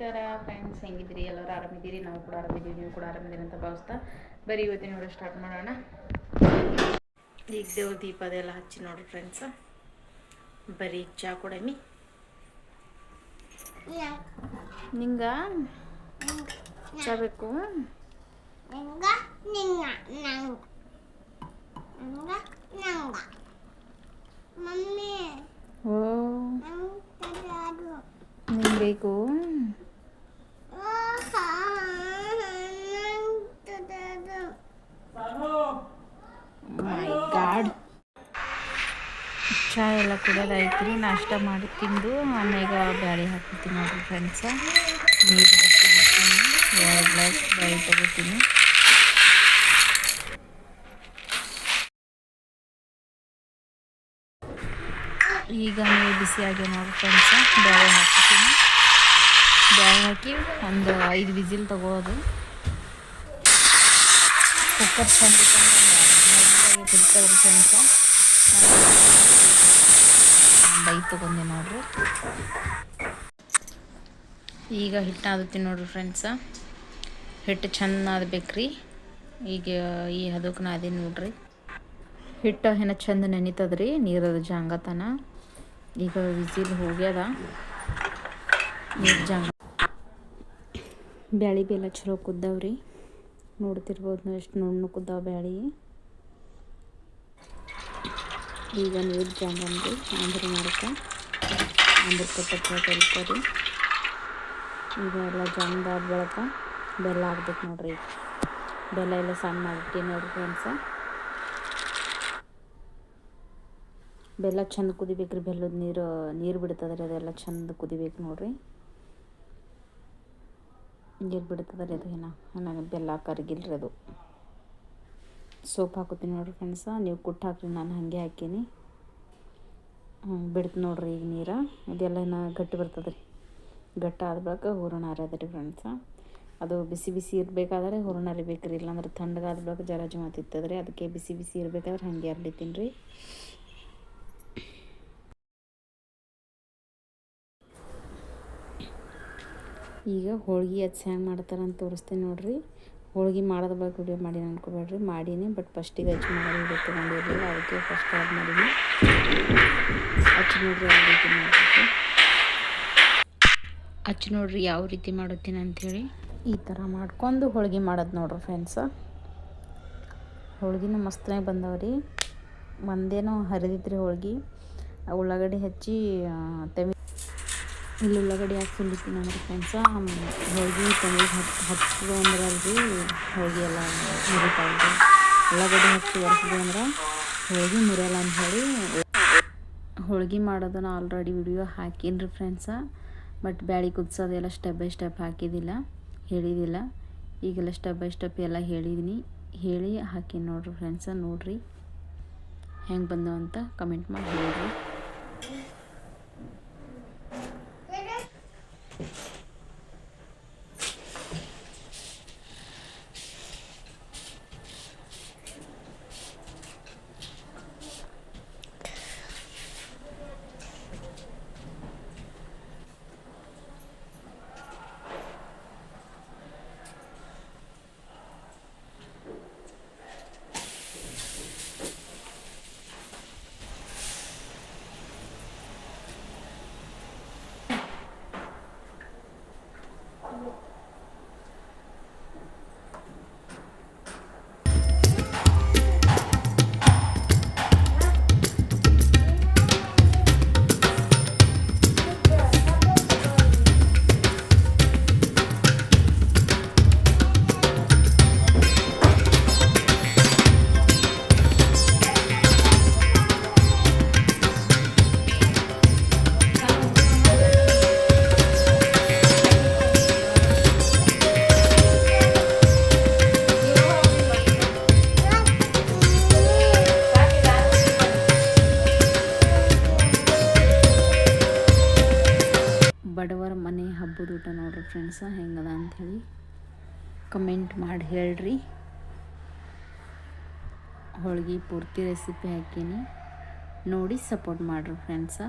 ನಮಸ್ಕಾರ ಫ್ರೆಂಡ್ಸ್ ಹೆಂಗಿದ್ದೀರಿ? ಎಲ್ಲರೂ ಆರಾಮಿದ್ದೀರಿ? ನಾವು ಕೂಡ ಆರಾಮಿದ್ದೀವಿ ನೀವು ಕೂಡ ಆರಾಮಿದ್ದೀರಿ ಅಂತ ಭಾವಿಸ್ತಾ ಬರೀ ಇವತ್ತಿನ ನೋಡಿ ಸ್ಟಾರ್ಟ್ ಮಾಡೋಣ. ಈಗ ದೇವ್ರ ದೀಪ ಅದೆಲ್ಲ ಹಚ್ಚಿ ನೋಡ್ರಿ ಫ್ರೆಂಡ್ಸ್ ಬರೀ ಚಾ ಕೊಡಮಿ ನಿಂಗ? ಚಾ ಬೇಕು? ಮಮ್ಮಿ. ಓ. ನಿಂಗೆ ಬೇಕು? ಚಾ ಎಲ್ಲ ಕುಡಿಯೋದಾಯ್ತು ನಾಷ್ಟ ಮಾಡಿ ತಿಂದು, ಆಮ್ಯಾಗ ಬ್ಯಾಳಿ ಹಾಕ್ತೀನಿ ನೋಡಿರಿ ಫ್ರೆಂಡ್ಸ ನೀರು ಎರಡು ಗ್ಲಾಸ್ ಬ್ಯಾಳಿ ತಗೋತೀನಿ. ಈಗ ನೀರು ಬಿಸಿ ಆಗಿ ನೋಡ್ರಿ ಫ್ರೆಂಡ್ಸ ಬ್ಯಾಳೆ ಹಾಕ್ತೀನಿ ಬ್ಯಾಳೆ ಹಾಕಿ ಒಂದು ಐದು ವಿಸಿಲ್ ತಗೋದು. ಕುಕ್ಕರ್ ಚೆಂದ ಫ್ರೆಂಡ್ಸ ತೊಗೊಂಡೆ ನೋಡ್ರಿ. ಈಗ ಹಿಟ್ಟು ಆದತ್ತೀನಿ ನೋಡ್ರಿ ಫ್ರೆಂಡ್ಸ ಹಿಟ್ಟು ಚೆಂದ ಆದ್ಬೇಕ್ರಿ ಈಗ ಈ ಹದಕ್ಕೆ ನಾದಿ ನೋಡ್ರಿ. ಹಿಟ್ಟು ಏನ ಚಂದ ನೆನೀತದ್ರಿ ನೀರದ ಜಾಂಗತನ. ಈಗ ವಿಸಿಲ್ ಹೋಗ್ಯದ ನೀರು ಜಾಂಗ ಬ್ಯಾಳಿ ಬೆಲ್ಲ ಚಲೋ ಕುದ್ದಾವ್ರಿ. ನೋಡ್ತಿರ್ಬೋದು ಎಷ್ಟು ನುಣ್ಣು ಕುದ್ದಾವ ಬ್ಯಾಳಿ. ಈಗ ನೀರು ಜಾಂಗಂದು ಆಂಧ್ರ ಮಾಡಕ್ಕೆ ಆಂಧ್ರ ಕೊಟ್ಟು ಕಲ್ಕೋರಿ ಈಗ ಎಲ್ಲ ಜಾಂದಾದ ಬಳಿಕ ಬೆಲ್ಲ ಹಾಕ್ಬೇಕು ನೋಡ್ರಿ. ಬೆಲ್ಲ ಎಲ್ಲ ಸಣ್ಣ ಮಾಡಿಟ್ಟಿ ನೋಡ್ರಿ ಫ್ರೆಂಡ್ಸ. ಬೆಲ್ಲ ಚಂದ ಕುದಿಬೇಕ್ರಿ ಬೆಲ್ಲದ ನೀರು ನೀರು ಬಿಡ್ತದ್ರಿ ಅದೆಲ್ಲ ಚೆಂದ ಕುದಿಬೇಕು ನೋಡ್ರಿ. ನೀರು ಬಿಡ್ತದ್ರಿ ಅದು ಏನ ನನಗೆ ಬೆಲ್ಲ ಕರಗಿಲ್ರಿ ಅದು. ಸೋಪ್ ಹಾಕೋತೀನಿ ನೋಡ್ರಿ ಫ್ರೆಂಡ್ಸ ನೀವು ಕುಟ್ಟು ಹಾಕ್ರಿ, ನಾನು ಹಾಗೆ ಹಾಕೀನಿ. ಬಿಡ್ತು ನೋಡ್ರಿ ಈಗ ನೀರು. ಇದೆಲ್ಲ ಇನ್ನು ಗಟ್ಟಿ ಬರ್ತದೆ ರೀ ಗಟ್ಟ ಆದ ಬಳಿಕ ಹೂರಣ ಹರಿಯೋದ್ರಿ ಫ್ರೆಂಡ್ಸ ಅದು ಬಿಸಿ ಬಿಸಿ ಇರಬೇಕಾದ್ರೆ ಹೂರಣ ಹರಿಬೇಕ್ರಿ, ಇಲ್ಲಾಂದ್ರೆ ತಣ್ಣಗಾದ ಬಳಿಕ ಜರ ಜಮ ತಿತ್ತದ್ರಿ. ಅದಕ್ಕೆ ಬಿಸಿ ಬಿಸಿ ಇರಬೇಕಾದ್ರೆ ಹಾಗೆ ಅರ್ಲಿತೀನಿ ರೀ. ಈಗ ಹೋಳಿಗೆ ಹಚ್ಚಿ ಹೆಂಗೆ ಮಾಡ್ತಾರಂತ ತೋರಿಸ್ತೀನಿ ನೋಡ್ರಿ. ಹೋಳ್ಗೆ ಮಾಡೋದ್ರ ಬಗ್ಗೆ ವಿಡಿಯೋ ಮಾಡಿ ಅನ್ಕೋಬೇಡ್ರಿ. ಮಾಡೀನಿ ಬಟ್ ಫಸ್ಟಿಗೆ ಹಚ್ಚಿ ಮಾಡೋದು ವಿಡಿಯೋ ತೊಗೊಂಡಿರಲಿಲ್ಲ ಅದಕ್ಕೆ ಫಸ್ಟ್ ಆ್ಯಡ್ ಮಾಡೀನಿ. ಹಚ್ಚಿ ನೋಡ್ರಿ ಯಾವ ರೀತಿ ಮಾಡಬೇಕು ಹಚ್ಚಿ ನೋಡ್ರಿ ಯಾವ ರೀತಿ ಮಾಡುತ್ತೀನಿ ಅಂಥೇಳಿ. ಈ ಥರ ಮಾಡ್ಕೊಂಡು ಹೋಳಿಗೆ ಮಾಡೋದು ನೋಡ್ರಿ ಫ್ರೆಂಡ್ಸ ಹೋಳ್ಗಿನ ಮಸ್ತಾಗಿ ಬಂದವ್ರಿ. ಒಂದೇನೋ ಹರಿದಿತ್ರಿ ಹೋಳ್ಗೆ. ಉಳ್ಳಾಗಡ್ಡಿ ಹಚ್ಚಿ ತೆವಿ ಇಲ್ಲಿ ಉಳ್ಳಾಗಡ್ಡಿ ಹಾಕಿ ಸುಲಿತೀನಿ ಅಂದ್ರೆ ಫ್ರೆಂಡ್ಸ. ಹೋಗಿ ತಮಿಗೆ ಹತ್ತು ಹತ್ತು ಅಂದ್ರೆ ಅಲ್ರಿ ಹೋಳಿಗೆ ಎಲ್ಲ ಮುರಿತಾವ್ರಿ ಉಳ್ಳಾಗಡ್ಡಿ ಹತ್ತು ಒರೆಸಿದ್ವಿ ಅಂದ್ರೆ ಹೋಳಿಗೆ ಮುರಿಯಲ್ಲ ಅಂತ ಹೇಳಿ ಹೋಳಿಗೆ ಮಾಡೋದನ್ನ ಆಲ್ರೆಡಿ ವಿಡಿಯೋ ಹಾಕೀನಿ ರೀ ಫ್ರೆಂಡ್ಸ. ಬಟ್ ಬ್ಯಾಳಿ ಕುದಿಸೋದೆಲ್ಲ ಸ್ಟೆಪ್ ಬೈ ಸ್ಟೆಪ್ ಹಾಕಿದ್ದಿಲ್ಲ ಹೇಳಿದ್ದಿಲ್ಲ ಈಗೆಲ್ಲ ಸ್ಟೆಪ್ ಬೈ ಸ್ಟೆಪ್ ಎಲ್ಲ ಹೇಳಿದ್ದೀನಿ ಹೇಳಿ ಹಾಕೀನಿ ನೋಡ್ರಿ ಫ್ರೆಂಡ್ಸ, ನೋಡ್ರಿ. ಹೆಂಗೆ ಬಂದವಂತ ಕಮೆಂಟ್ ಮಾಡಿ ಹೇಳ್ರಿ. ಬಡವರ ಮನೆ ಹಬ್ಬದ ಊಟ ನೋಡ್ರಿ ಫ್ರೆಂಡ್ಸ ಹೆಂಗದ ಅಂಥೇಳಿ ಕಮೆಂಟ್ ಮಾಡಿ ಹೇಳ್ರಿ. ಹೋಳ್ಗೆ ಪೂರ್ತಿ ರೆಸಿಪಿ ಹಾಕೀನಿ. ನೋಡಿ ಸಪೋರ್ಟ್ ಮಾಡಿರಿ ಫ್ರೆಂಡ್ಸ